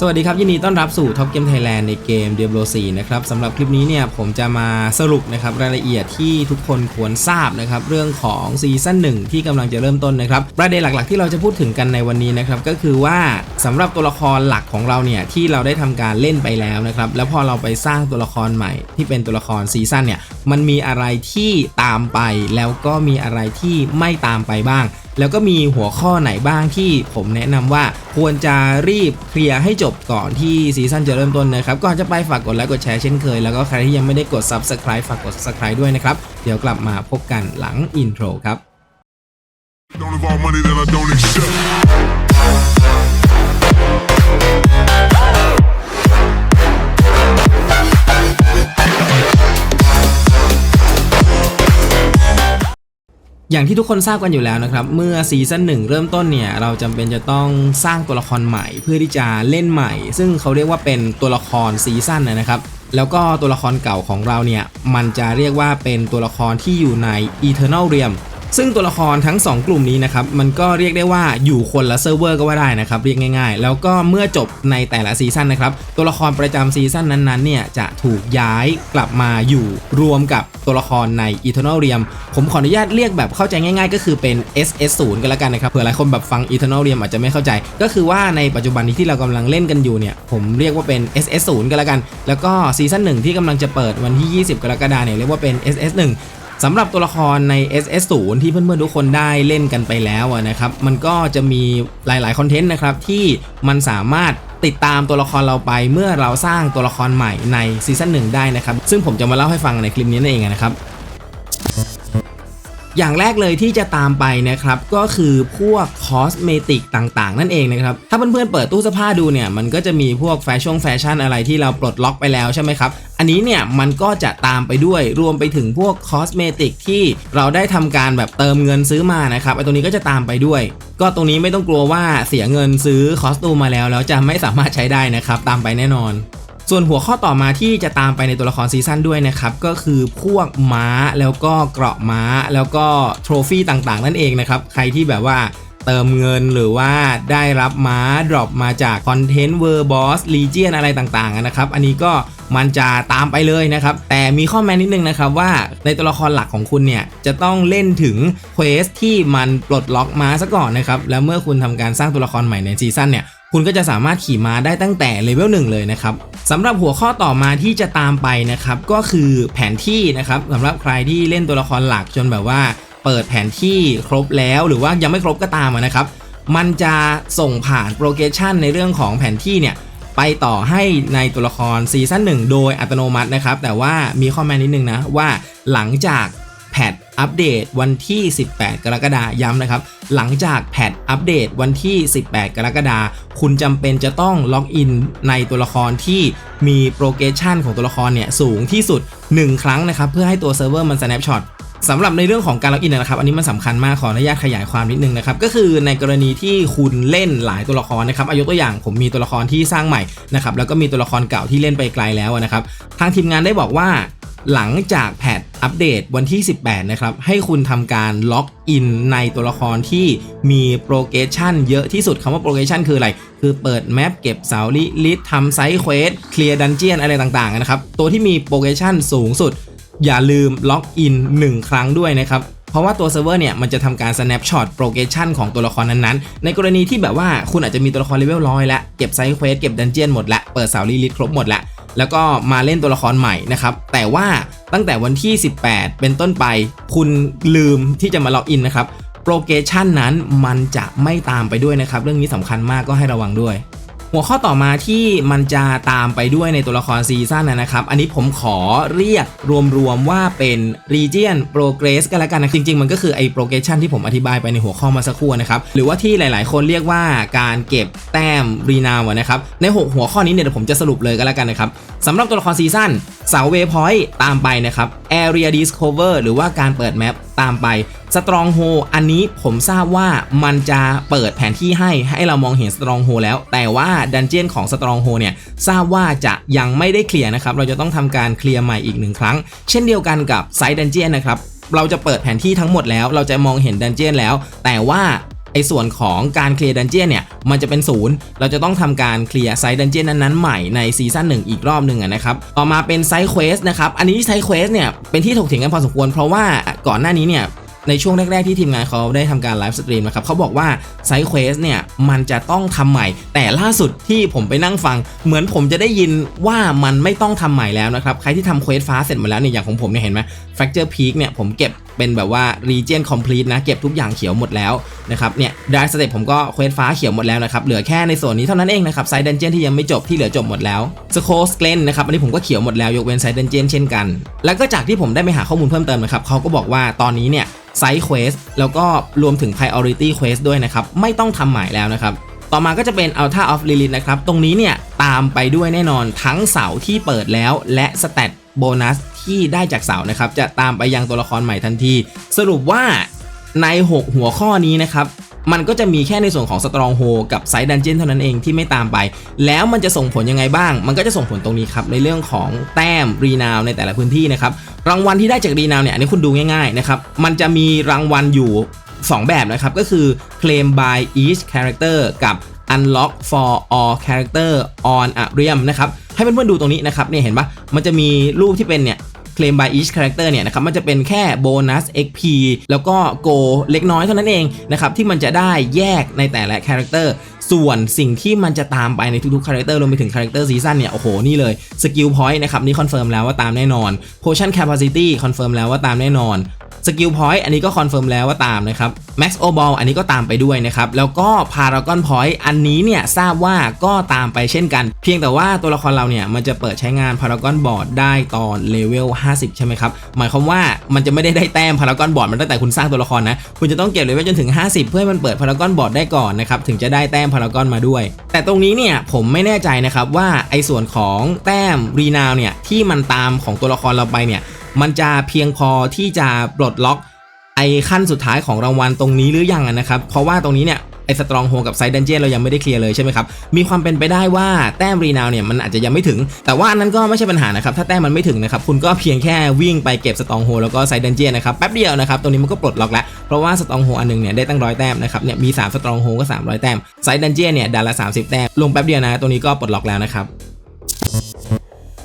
สวัสดีครับยินดีต้อนรับสู่ Top Game Thailand ในเกม Diablo 4นะครับสำหรับคลิปนี้เนี่ยผมจะมาสรุปนะครับรายละเอียดที่ทุกคนควรทราบนะครับเรื่องของซีซั่น1ที่กำลังจะเริ่มต้นนะครับประเด็นหลักๆ ที่เราจะพูดถึงกันในวันนี้นะครับก็คือว่าสำหรับตัวละครหลักของเราเนี่ยที่เราได้ทำการเล่นไปแล้วนะครับแล้วพอเราไปสร้างตัวละครใหม่ ที่เป็นตัวละครซีซั่นเนี่ยมันมีอะไรที่ตามไปแล้วก็มีอะไรที่ไม่ตามไปบ้าง แล้วก็มีหัวข้อไหนบ้างที่ผมแนะนำว่าควรจะรีบเคลียร์ให้จบก่อนที่ซีซั่นจะเริ่มต้นนะครับ ก่อนจะไปฝากกดไลค์กดแชร์เช่นเคย แล้วก็ใครที่ยังไม่ได้กด Subscribe ฝากกด Subscribe ด้วยนะครับ เดี๋ยวกลับมาพบกันหลังอินโทรครับ อย่างที่ทุกคนทราบกันอยู่แล้วนะครับ เมื่อซีซั่นหนึ่งเริ่มต้นเนี่ย เราจำเป็นจะต้องสร้างตัวละครใหม่เพื่อที่จะเล่นใหม่ ซึ่งเขาเรียกว่าเป็นตัวละครซีซั่นนะครับ แล้วก็ตัวละครเก่าของเราเนี่ย มันจะเรียกว่าเป็นตัวละครที่อยู่ใน Eternal Realm ซึ่งตัวละครทั้ง 2 กลุ่มนี้นะครับมันก็เรียกได้ว่าอยู่คนละเซิร์ฟเวอร์ก็ว่าได้นะครับเรียกง่าย ๆ แล้วก็เมื่อจบในแต่ละซีซั่นนะครับตัวละครประจำซีซั่นนั้นๆเนี่ยจะถูกย้ายกลับมาอยู่รวมกับตัวละครใน Eternal Realm ผมขออนุญาตเรียกแบบเข้าใจง่าย ๆ ก็คือเป็น SS0 กันแล้วกันนะครับเผื่อหลายคนแบบฟัง Eternal Realm อาจจะไม่เข้าใจ ก็คือว่าในปัจจุบันนี้ที่เรากำลังเล่นกันอยู่เนี่ยผมเรียกว่าเป็น SS0 กันแล้วกัน แล้วก็ซีซั่นหนึ่งที่กำลังจะเปิดวันที่ 20 กรกฎาคมเนี่ยเรียกว่าเป็น SS1 สำหรับตัวละครใน SS0 ที่เพื่อนๆทุกคนได้เล่นกันไปแล้วนะครับ มันก็จะมีหลายๆคอนเทนต์นะครับที่มันสามารถติดตามตัวละครเราไปเมื่อเราสร้างตัวละครใหม่ในซีซั่นหนึ่งได้นะครับ ซึ่งผมจะมาเล่าให้ฟังในคลิปนี้นั่นเองนะครับ อย่างแรกเลยที่จะตามไปนะครับก็คือพวกคอสเมติกต่างๆ นั่นเองนะครับถ้าเพื่อนๆเปิดตู้เสื้อผ้าดูเนี่ยมันก็จะมีพวกแฟชั่นแฟชั่นอะไรที่เราปลดล็อกไปแล้วใช่ไหมครับอันนี้เนี่ยมันก็จะตามไปด้วยรวมไปถึงพวกคอสเมติกที่เราได้ทำการแบบเติมเงินซื้อมานะครับไอตรงนี้ก็จะตามไปด้วย ก็ตรงนี้ไม่ต้องกลัวว่าเสียเงินซื้อคอสตูมมาแล้วแล้วจะไม่สามารถใช้ได้นะครับตามไปแน่นอน ส่วนหัวข้อต่อมาที่จะตามไปในตัวละครซีซั่นด้วยนะครับก็คือพวกม้าแล้วก็เกราะม้าแล้วก็โทรฟี่ต่างๆ นั่นเองนะครับใครที่แบบว่าเติมเงินหรือว่าได้รับม้าดรอปมาจากคอนเทนต์เวอร์บอสลีเจียนอะไรต่างๆนะครับ อันนี้ก็มันจะตามไปเลยนะครับ แต่มีข้อแม้นิดนึงนะครับว่าในตัวละครหลักของคุณเนี่ย จะต้องเล่นถึงเควสที่มันปลดล็อกม้าซะก่อนนะครับ แล้วเมื่อคุณทำการสร้างตัวละครใหม่ในซีซั่นเนี่ย คุณก็จะสามารถขี่ม้าได้ตั้งแต่เลเวล1เลยนะครับสำหรับหัวข้อต่อมาที่จะตามไปนะครับก็คือแผนที่นะครับสำหรับใครที่เล่นตัวละครหลักจนแบบว่า เปิดแผนที่ครบแล้วหรือว่ายังไม่ครบก็ตามนะครับมันจะส่งผ่านโปรเกชันในเรื่องของแผนที่เนี่ยไปต่อให้ในตัวละครซีซั่นหนึ่งโดยอัตโนมัตินะครับแต่ว่ามีข้อแม้นิดนึงนะว่าหลังจาก แพทอัปเดตวันที่ 18 กรกฎาคมย้ำนะครับ หลังจากแพทอัปเดตวันที่ 18 กรกฎาคมคุณจำเป็นจะต้องล็อกอินในตัวละครที่มีโปรเกชันของตัวละครเนี่ยสูงที่สุด 1 ครั้งนะครับ เพื่อให้ตัวเซิร์ฟเวอร์มัน snapshot สำหรับในเรื่องของการล็อกอินนะครับ อันนี้มันสำคัญมากขออนุญาตขยายความนิดนึงนะครับ ก็คือในกรณีที่คุณเล่นหลายตัวละครนะครับอายุตัวอย่างผมมีตัวละครที่สร้างใหม่นะครับแล้วก็มีตัวละครเก่าที่เล่นไปไกลแล้วนะครับ ทางทีมงานได้บอกว่า หลังจากแพทอัปเดตวันที่ 18 นะครับ ให้คุณทำการล็อกอินในตัวละครที่มีโปรเกชันเยอะที่สุดคำว่าโปรเกชันคืออะไร คือเปิดแมปเก็บเสาลิลิททำไซด์เควสเคลียร์ดันเจียนอะไรต่างๆนะครับ ตัวที่มีโปรเกชันสูงสุด อย่าลืมล็อกอิน 1 ครั้งด้วยนะครับเพราะว่าตัวเซิร์ฟเวอร์เนี่ยมันจะทำการ snapshot progression ของตัวละครนั้นๆ ในกรณีที่แบบว่าคุณอาจจะมีตัวละครเลเวลร้อยแล้ว เก็บไซด์เควสเก็บดันเจียนหมดล้วเปิดเสาลีลิทครบหมดล้ว แล้วก็มาเล่นตัวละครใหม่นะครับ แต่ว่าตั้งแต่วันที่ 18 เป็นต้นไป คุณลืมที่จะมาล็อกอินนะครับโปรเกชันนั้นมันจะไม่ตามไปด้วยนะครับ เรื่องนี้สำคัญมากก็ให้ระวังด้วย หัวข้อต่อมาที่มันจะตามไปด้วยในตัวละครซีซั่นนะนะครับ อันนี้ผมขอเรียกรวมๆว่าเป็น Region Progress กันละกันนะจริง ๆ มันก็คือไอ้ progression ที่ผมอธิบายไปในหัวข้อมาสักครู่นะครับ หรือว่าที่หลายๆ คนเรียกว่าการเก็บแต้มรีนาวนะครับ ในหกหัวข้อนี้เนี่ยเดี๋ยวผมจะสรุปเลยกันละกันนะครับ สำหรับตัวละครซีซั่นเสาเวพอยต์ตามไปนะครับ Area Discover หรือว่าการเปิดแมปตามไป Strong h o อันนี้ผมทราบว่ามันจะเปิดแผนที่ให้ให้เรามองเห็น Strong h o แล้ว แต่ว่าดันเจียนของ Strong h o เนี่ยทราบว่าจะยังไม่ได้เคลียร์นะครับ เราจะต้องทำการเคลียร์ใหม่อีกหนึ่งครั้ง เช่นเดียวกันกับไซด์ดันเจียนนะครับเราจะเปิดแผนที่ทั้งหมดแล้ว เราจะมองเห็นดันเจียนแล้ว แต่ว่า ไอ้ส่วนของการเคลียร์ดันเจี้ยนเนี่ยมันจะเป็นศูนย์เราจะต้องทำการเคลียร์ไซด์ดันเจี้ยนนั้นๆใหม่ในซีซั่นหนึ่งอีกรอบหนึ่งนะครับต่อมาเป็นไซต์เควสนะครับอันนี้ไซต์เควสเนี่ยเป็นที่ถกเถียงกันพอสมควรเพราะว่าก่อนหน้านี้เนี่ย ในช่วงแรก ๆ ที่ทีมงานเขาได้ทำการไลฟ์สตรีมนะครับเขาบอกว่าไซด์เควสเนี่ยมันจะต้องทำใหม่ แต่ล่าสุดที่ผมไปนั่งฟัง เหมือนผมจะได้ยินว่ามันไม่ต้องทำใหม่แล้วนะครับ ใครที่ทำเควสฟ้าเสร็จมดแล้วเนี่ยอย่างของผมเนี่ยเห็นไหม Fracture Peak เนี่ยผมเก็บเป็นแบบว่า Region Complete นะเก็บทุกอย่างเขียวหมดแล้วนะครับเนี่ยได้สเตปผมก็เควสฟ้าเขียวหมดแล้วนะครับเหลือแค่ในส่วนนี้เท่านั้นเองนะครับไซด์ดันเจียนที่ยังไม่จบที่เหลือจบหมดแล้วสโคสเกลนนะครับอันนี้ผมก็เขียวหมดแล้วยกเว้นไซด์ดันเจียนเช่นกัน แล้วก็จากที่ผมได้ไปหาข้อมูลเพิ่มเติมนะครับเขาก็บอกว่าตอนนี้เนี่ย ไซส์เควสแล้วก็รวมถึง Priority Quest ด้วยนะครับ ไม่ต้องทำใหม่แล้วนะครับ ต่อมาก็จะเป็น Alta of Lilith นะครับ ตรงนี้เนี่ยตามไปด้วยแน่นอนทั้งเสาที่เปิดแล้วและสเตตโบนัสที่ได้จากเสานะครับ จะตามไปยังตัวละครใหม่ทันที สรุปว่าใน 6 หัวข้อนี้นะครับ มันก็จะมีแค่ในส่วนของ Strong h o l กับ Side Dungeon เท่านั้นเองที่ไม่ตามไป แล้วมันจะส่งผลยังไงบ้าง มันก็จะส่งผลตรงนี้ครับในเรื่องของแต้มรีนาวในแต่ละพื้นที่นะครับรางวัลที่ได้จากรีนาวเนี่ยอันนี้คุณดูง่ายๆนะครับมันจะมีรางวัลอยู่ 2 แบบนะครับก็คือ claim by each character กับ unlock for all character on a realm นะครับให้เพื่อนๆดูตรงนี้นะครับเนี่ยเห็นปะมันจะมีรูปที่เป็นเนี่ย claim by each character เนี่ยนะครับมันจะเป็นแค่โบนัส XP แล้วก็โกเล็กน้อยเท่านั้นเองนะครับที่มันจะได้แยกในแต่ละ character ส่วนสิ่งที่มันจะตามไปในทุกๆ character รวมไปถึง character season เนี่ย โอ้โห นี่เลย skill point นะครับ นี่คอนเฟิร์มแล้วว่าตามแน่นอน potion capacity คอนเฟิร์มแล้วว่าตามแน่นอนสกิลพอยต์อันนี้ก็คอนเฟิร์มแล้วว่าตามนะครับ Max o b a l อันนี้ก็ตามไปด้วยนะครับ แล้วก็ Paragon Point อันนี้เนี่ย ทราบว่าก็ตามไปเช่นกัน เพียงแต่ว่าตัวละครเราเนี่ย มันจะเปิดใช้งาน Paragon Board ได้ตอนเลเวล 50 ใช่ไหมครับ หมายความว่ามันจะไม่ได้ได้แต้ม Paragon Board มันตั้งแต่คุณสร้างตัวละครนะ คุณจะต้องเก็บเลเวลจนถึง 50 เพื่อให้มันเปิด Paragon Board ได้ก่อนนะครับถึงจะได้แต้ม Paragon มาด้วย แต่ตรงนี้เนี่ยผมไม่แน่ใจนะครับว่าไอ้ส่วนของแต้มรีนาวเนี่ยที่มันตามของตัวละครเราไปเนี่ยมันจะเพียงพอที่จะปลดล็อกไอ้ขั้นสุดท้ายของรางวัลตรงนี้หรือยังนะครับ เพราะว่าตรงนี้เนี่ย ไอ้สตรองโฮกับไซดันเจียนเรายังไม่ได้เคลียร์เลยใช่ไหมครับ มีความเป็นไปได้ว่าแต้มรีนาวเนี่ยมันอาจจะยังไม่ถึง แต่ว่านั้นก็ไม่ใช่ปัญหานะครับ ถ้าแต้มมันไม่ถึงนะครับ คุณก็เพียงแค่วิ่งไปเก็บสตรองโฮแล้วก็ไซดันเจียนนะครับ แป๊บเดียวนะครับตรงนี้มันก็ปลดล็อกแล้ว เพราะว่าสตรองโฮอันหนึงเนี่ยได้ตั้งร้อยแต้มนะครับ เนี่ยมี3สตรองโฮก็300 แต้ม ไซดันเจียนเนี่ยดันละ30 แต้ม ลงแป๊บเดียวนะตรงนี้ก็ปลดล็อกแล้วนะครับ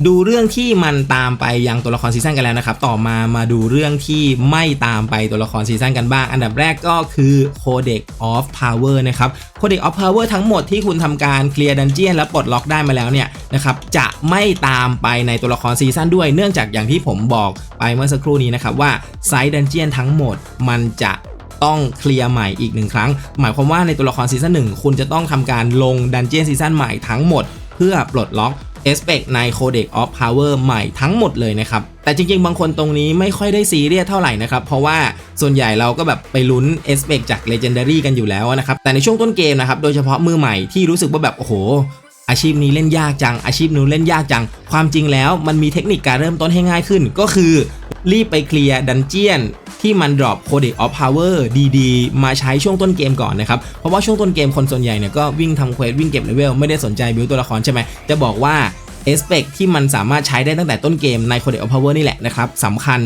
ดูเรื่องที่มันตามไปยังตัวละครซีซั่นกันแล้วนะครับ ต่อมามาดูเรื่องที่ไม่ตามไปตัวละครซีซั่นกันบ้าง อันดับแรกก็คือ Codex of Power นะครับ Codex of Power ทั้งหมดที่คุณทำการเคลียร์ดันเจียนและปลดล็อกได้มาแล้วเนี่ยนะครับ จะไม่ตามไปในตัวละครซีซั่นด้วย เนื่องจากอย่างที่ผมบอกไปเมื่อสักครู่นี้นะครับว่าไซด์ดันเจียนทั้งหมดมันจะต้องเคลียร์ใหม่อีกหนึ่งครั้ง หมายความว่าในตัวละครซีซั่นหนึ่งคุณจะต้องทำการลงดันเจียนซีซั่นใหม่ทั้งหมด เพื่อปลดล็อก เอสเปกใน Codec of Power ใหม่ทั้งหมดเลยนะครับแต่จริงๆ บางคนตรงนี้ไม่ค่อยได้ซีเรียสเท่าไหร่นะครับ เพราะว่าส่วนใหญ่เราก็แบบไปลุ้นเอสเปกจาก Legendary กันอยู่แล้วนะครับ แต่ในช่วงต้นเกมนะครับ โดยเฉพาะมือใหม่ที่รู้สึกว่าแบบ โอ้โห อาชีพนี้เล่นยากจัง อาชีพนู้นเล่นยากจัง ความจริงแล้วมันมีเทคนิคการเริ่มต้นให้ง่ายขึ้น ก็คือ รีบไปเคลียร์ดันเจียนที่มัน drop Codex of Power ดีๆ มาใช้ช่วงต้นเกมก่อนนะครับ เพราะว่าช่วงต้นเกมคนส่วนใหญ่เนี่ยก็วิ่งทำเควสวิ่งเก็บเลเวลไม่ได้สนใจบิวตัวละครใช่ไหมจะบอกว่าเอสเปกที่มันสามารถใช้ได้ตั้งแต่ต้นเกมใน Code of Power นี่แหละนะครับสำคัญ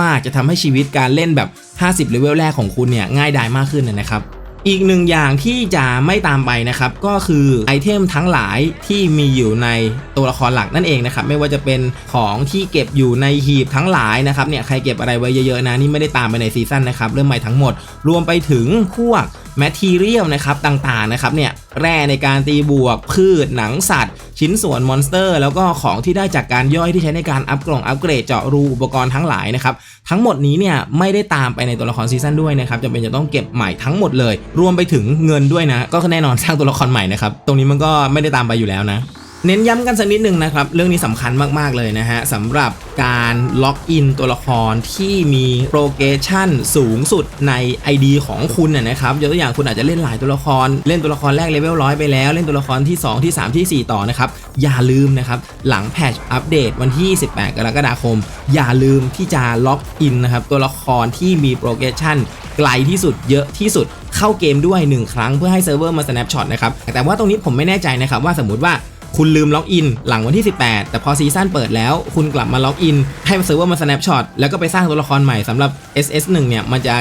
มากๆจะทำให้ชีวิตการเล่นแบบ 50เลเวลแรกของคุณเนี่ยง่ายดายมากขึ้นนะครับ อีกหนึ่งอย่างที่จะไม่ตามไปนะครับ ก็คือไอเทมทั้งหลายที่มีอยู่ในตัวละครหลักนั่นเองนะครับ ไม่ว่าจะเป็นของที่เก็บอยู่ในหีบทั้งหลายนะครับเนี่ยใครเก็บอะไรไว้เยอะๆนะนี่ไม่ได้ตามไปในซีซั่นนะครับเริ่มใหม่ทั้งหมด รวมไปถึงพวกแมทเรียลนะครับต่างๆนะครับเนี่ยแร่ในการตีบวกพืชหนังสัตว์ ชิ้นส่วนมอนสเตอร์ แล้วก็ของที่ได้จากการย่อยที่ใช้ในการอัปกล่องอัปเกรดเจาะรูอุปกรณ์ทั้งหลายนะครับทั้งหมดนี้เนี่ยไม่ได้ตามไปในตัวละครซีซั่นด้วยนะครับจำเป็นจะต้องเก็บใหม่ทั้งหมดเลยรวมไปถึงเงินด้วยนะ ก็แน่นอนสร้างตัวละครใหม่นะครับ ตรงนี้มันก็ไม่ได้ตามไปอยู่แล้วนะ เน้นย้ำกันสักนิดหนึ่งนะครับ เรื่องนี้สำคัญมากๆเลยนะฮะสำหรับการล็อกอินตัวละครที่มีโปรเกชันสูงสุดใน ID ของคุณนะนะครับยกตัวอย่างคุณอาจจะเล่นหลายตัวละคร เล่นตัวละครแรกเลเวลร้อยไปแล้ว เล่นตัวละครที่ 2 ที่ 3 ที่ 4 ต่อนะครับอย่าลืมนะครับหลังแพทช์อัปเดตวันที่ 18 กรกฎาคม อย่าลืมที่จะล็อกอินนะครับตัวละครที่มีโปรเกชันไกลที่สุดเยอะที่สุด เข้าเกมด้วย 1 ครั้งเพื่อให้เซิร์ฟเวอร์มา snapshot นะครับ แต่ว่าตรงนี้ผมไม่แน่ใจนะครับว่าสมมติว่าคุณลืมล็อกอินหลังวันที่ 18 แต่พอซีซั่นเปิดแล้ว คุณกลับมาล็อกอิน ให้เซิร์ฟเวอร์มา snapshot แล้วก็ไปสร้างตัวละครใหม่สำหรับ SS1 เนี่ยมันจะ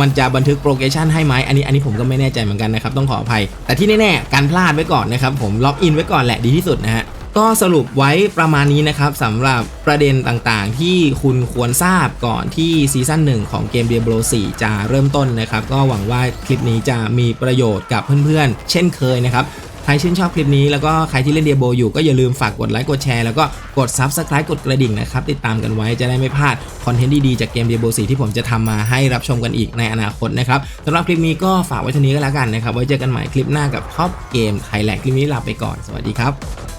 มันจะบันทึกโปรเกชันให้ไหมอันนี้อันนี้ผมก็ไม่แน่ใจเหมือนกันนะครับต้องขออภัย แต่ที่แน่ๆการพลาดไว้ก่อนนะครับผมล็อกอินไว้ก่อนแหละดีที่สุดนะฮะ ก็สรุปไว้ประมาณนี้นะครับสำหรับประเด็นต่างๆ ที่คุณควรทราบก่อนที่ซีซั่นหนึ่งของเกม Diablo 4 จะเริ่มต้นนะครับ ก็หวังว่าคลิปนี้จะมีประโยชน์กับเพื่อนๆ เช่นเคยนะครับ ใครชื่นชอบคลิปนี้แล้วก็ใครที่เล่น Diablo อยู่ก็อย่าลืมฝากกดไลค์กดแชร์แล้วก็กด Subscribe กดกระดิ่งนะครับ ติดตามกันไว้จะได้ไม่พลาดคอนเทนต์ดีๆจากเกม Diablo 4 ที่ผมจะทำมาให้รับชมกันอีกในอนาคตนะครับสำหรับคลิปนี้ก็ฝากไว้เท่านี้ก็แล้วกันนะครับไว้เจอกันใหม่คลิปหน้ากับท็อปเกมไทยแลนด์คลิปนี้ลาไปก่อนสวัสดีครับ